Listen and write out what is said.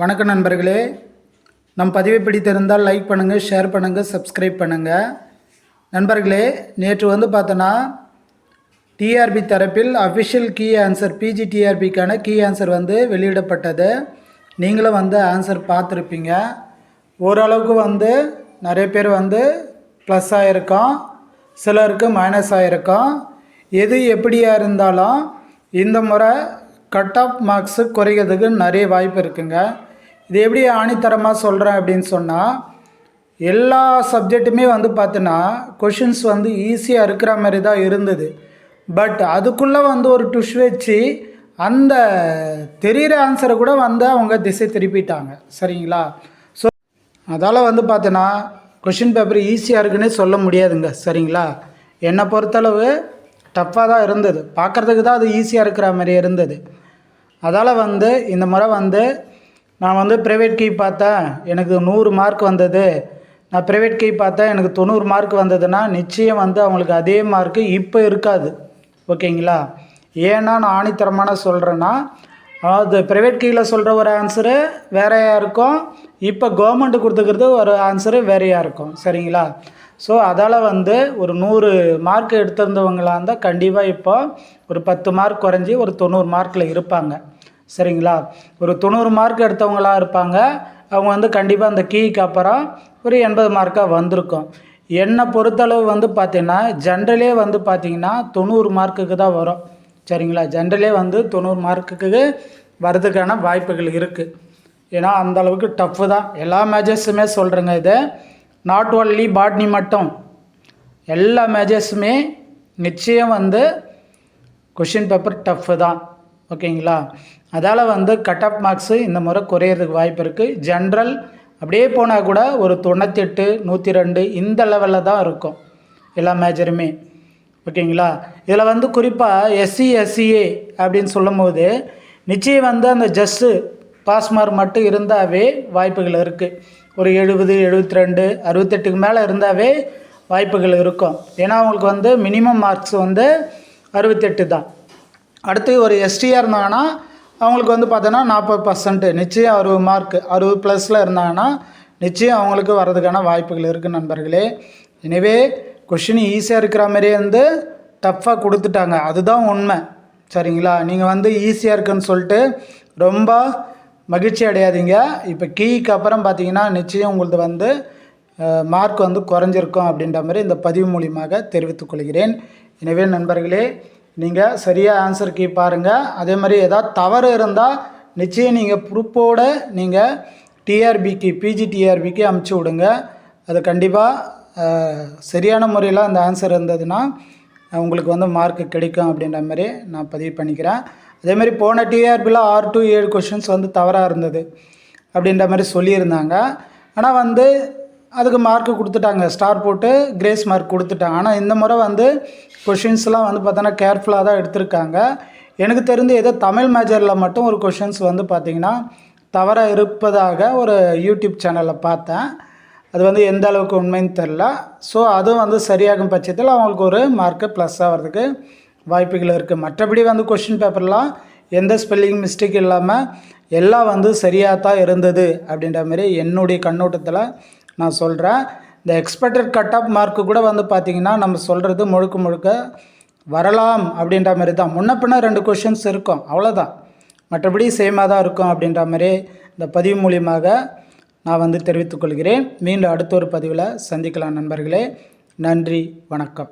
வணக்கம் நண்பர்களே. நம் பதிவை பிடித்திருந்தால் லைக் பண்ணுங்கள் ஷேர் பண்ணுங்கள் சப்ஸ்கிரைப் பண்ணுங்கள் நண்பர்களே நேற்று வந்து பார்த்தோன்னா டிஆர்பி தரப்பில் அஃபிஷியல் கீ ஆன்சர் பிஜி டிஆர்பிக்கான கீ ஆன்சர் வந்து வெளியிடப்பட்டது. நீங்களும் வந்து ஆன்சர் பார்த்துருப்பீங்க. ஓரளவுக்கு வந்து நிறைய பேர் வந்து ப்ளஸ் ஆகிருக்கோம் சிலருக்கு மைனஸ் ஆகிருக்கோம் எது எப்படியா இருந்தாலும் இந்த முறை கட் ஆஃப் மார்க்ஸு குறைக்கிறதுக்கு நிறைய வாய்ப்பு இருக்குங்க. இது எப்படி ஆணித்தரமாக சொல்கிறேன் அப்படின்னு சொன்னால் எல்லா சப்ஜெக்ட்டுமே வந்து பார்த்தோன்னா கொஷின்ஸ் வந்து ஈஸியாக இருக்கிற மாதிரி தான் இருந்தது. பட் அதுக்குள்ளே வந்து ஒரு டுஷ் வச்சு அந்த தெரிகிற ஆன்சரை கூட வந்து அவங்க திசை திருப்பிட்டாங்க. சரிங்களா? ஸோ அதால் வந்து பார்த்தோன்னா கொஷின் பேப்பர் ஈஸியாக இருக்குன்னே சொல்ல முடியாதுங்க. சரிங்களா? என்னை பொறுத்தளவு டஃப்பாக தான் இருந்தது. பார்க்குறதுக்கு தான் அது ஈஸியாக இருக்கிற மாதிரி இருந்தது. அதால் வந்து இந்த முறை வந்து நான் வந்து ப்ரைவேட் கீ பார்த்தேன் எனக்கு நூறு மார்க் வந்தது. நான் ப்ரைவேட் கீ பார்த்தேன் எனக்கு தொண்ணூறு மார்க் வந்ததுன்னா நிச்சயம் வந்து அவங்களுக்கு அதே மார்க்கு இப்போ இருக்காது. ஓகேங்களா? ஏன்னா நான் ஆணித்தரமான சொல்கிறேன்னா அது ப்ரைவேட் கீயில் சொல்கிற ஒரு ஆன்சரு வேறையாக இருக்கும் இப்போ கவர்மெண்ட் கொடுத்துக்கிறது ஒரு ஆன்சரு வேறையாக இருக்கும் சரிங்களா? ஸோ அதால் வந்து ஒரு நூறு மார்க் எடுத்திருந்தவங்களாக இருந்தால் கண்டிப்பாக இப்போ ஒரு பத்து மார்க் குறைஞ்சி ஒரு தொண்ணூறு மார்க்கில் இருப்பாங்க. சரிங்களா? ஒரு தொண்ணூறு மார்க் எடுத்தவங்களாக இருப்பாங்க. அவங்க வந்து கண்டிப்பாக அந்த கீக்கு அப்புறம் ஒரு எண்பது மார்க்காக வந்திருக்கும். என்னை பொறுத்தளவு வந்து பார்த்திங்கன்னா ஜென்ரலே வந்து பார்த்திங்கன்னா தொண்ணூறு மார்க்குக்கு தான் வரும். சரிங்களா? ஜென்ரலே வந்து தொண்ணூறு மார்க்குக்கு வரதுக்கான வாய்ப்புகள் இருக்குது ஏன்னா அந்த அளவுக்கு டஃப்பு தான். எல்லா மேஜர்ஸுமே சொல்கிறேங்க இது. நாட் ஒன்லி பாட்னி மட்டும். எல்லா மேஜர்ஸுமே நிச்சயம் வந்து கொஷின் பேப்பர் டஃப்பு தான். ஓகேங்களா? அதால் வந்து கட் ஆஃப் மார்க்ஸு இந்த முறை குறையிறதுக்கு வாய்ப்பு இருக்குது ஜென்ரல் அப்படியே போனால் கூட ஒரு தொண்ணூத்தெட்டு நூற்றி ரெண்டு இந்த லெவலில் தான் இருக்கும். எல்லா மேஜருமே ஓகேங்களா? இதில் வந்து குறிப்பாக எஸ்சி எஸ்சிஏ அப்படின்னு சொல்லும்போது நிச்சயம் வந்து அந்த ஜஸ்ஸு பாஸ் மார்க் மட்டும் இருந்தாவே வாய்ப்புகள் இருக்குது ஒரு எழுபது எழுபத்தி ரெண்டு அறுபத்தெட்டுக்கு மேலே இருந்தாவே வாய்ப்புகள் இருக்கும். ஏன்னா அவங்களுக்கு வந்து மினிமம் மார்க்ஸ் வந்து அறுபத்தெட்டு தான். அடுத்து ஒரு எஸ்டியாக இருந்தாங்கன்னா அவங்களுக்கு வந்து பார்த்தோன்னா நாற்பது பர்சன்ட்டு நிச்சயம் அறுபது மார்க் அறுபது ப்ளஸில் இருந்தாங்கன்னா நிச்சயம் அவங்களுக்கு வர்றதுக்கான வாய்ப்புகள் இருக்குது நண்பர்களே. எனவே கொஷின் ஈஸியாக இருக்கிற மாதிரியே வந்து டஃப்பாக கொடுத்துட்டாங்க. அதுதான் உண்மை. சரிங்களா? நீங்கள் வந்து ஈஸியாக இருக்குன்னு சொல்லிட்டு ரொம்ப மகிழ்ச்சி அடையாதீங்க. இப்போ கீக்கு அப்புறம் பார்த்தீங்கன்னா நிச்சயம் உங்களுக்கு வந்து மார்க் வந்து குறைஞ்சிருக்கும் அப்படின்ற மாதிரி இந்த பதிவு மூலியமாக தெரிவித்துக் கொள்கிறேன். எனவே நண்பர்களே நீங்கள் சரியாக ஆன்சர் கீ பாருங்கள் அதே மாதிரி ஏதாவது தவறு இருந்தால் நிச்சயம் நீங்கள் ப்ரூஃபோடு நீங்கள் டிஆர்பிக்கு பிஜி டிஆர்பிக்கு அமுச்சு விடுங்க. அது கண்டிப்பாக சரியான முறையில் அந்த ஆன்சர் இருந்ததுன்னா உங்களுக்கு வந்து மார்க் கிடைக்கும் அப்படின்ற மாதிரி நான் பதிவு பண்ணிக்கிறேன். அதேமாதிரி போன டிஆர்பியில் ஆறு டு ஏழு கொஷின்ஸ் வந்து தவறாக இருந்தது அப்படின்ற மாதிரி சொல்லியிருந்தாங்க. ஆனால் வந்து அதுக்கு மார்க்கு கொடுத்துட்டாங்க. ஸ்டார் போட்டு கிரேஸ் மார்க் கொடுத்துட்டாங்க. ஆனால் இந்த முறை வந்து கொஷின்ஸ்லாம் வந்து பார்த்தோன்னா கேர்ஃபுல்லாக தான் எடுத்திருக்காங்க. எனக்கு தெரிந்து ஏதோ தமிழ் மேஜரில் மட்டும் ஒரு கொஷின்ஸ் வந்து பார்த்திங்கன்னா தவறாக இருப்பதாக ஒரு யூடியூப் சேனலில் பார்த்தேன். அது வந்து எந்த அளவுக்கு உண்மைன்னு தெரில ஸோ அதுவும் வந்து சரியாகும் பட்சத்தில் அவங்களுக்கு ஒரு மார்க்கு ப்ளஸ் ஆகிறதுக்கு வாய்ப்புகள் இருக்குது மற்றபடி வந்து கொஷின் பேப்பர்லாம் எந்த ஸ்பெல்லிங் மிஸ்டேக் இல்லாமல் எல்லாம் வந்து சரியாக தான் இருந்தது அப்படின்ற மாதிரி என்னுடைய கண்ணோட்டத்தில் நான் சொல்கிறேன் இந்த எக்ஸ்பெக்டட் கட் ஆஃப் மார்க்கு கூட வந்து பார்த்திங்கன்னா நம்ம சொல்கிறது முழுக்க முழுக்க வரலாம் அப்படின்ற மாதிரி தான். முன்ன பின்ன ரெண்டு கொஷின்ஸ் இருக்கும். அவ்வளோதான் மற்றபடி சேமாக தான் இருக்கும் அப்படின்ற மாதிரி இந்த பதிவு மூலியமாக நான் வந்து தெரிவித்துக்கொள்கிறேன் மீண்டும் அடுத்த ஒரு பதிவில் சந்திக்கலாம் நண்பர்களே. நன்றி வணக்கம்.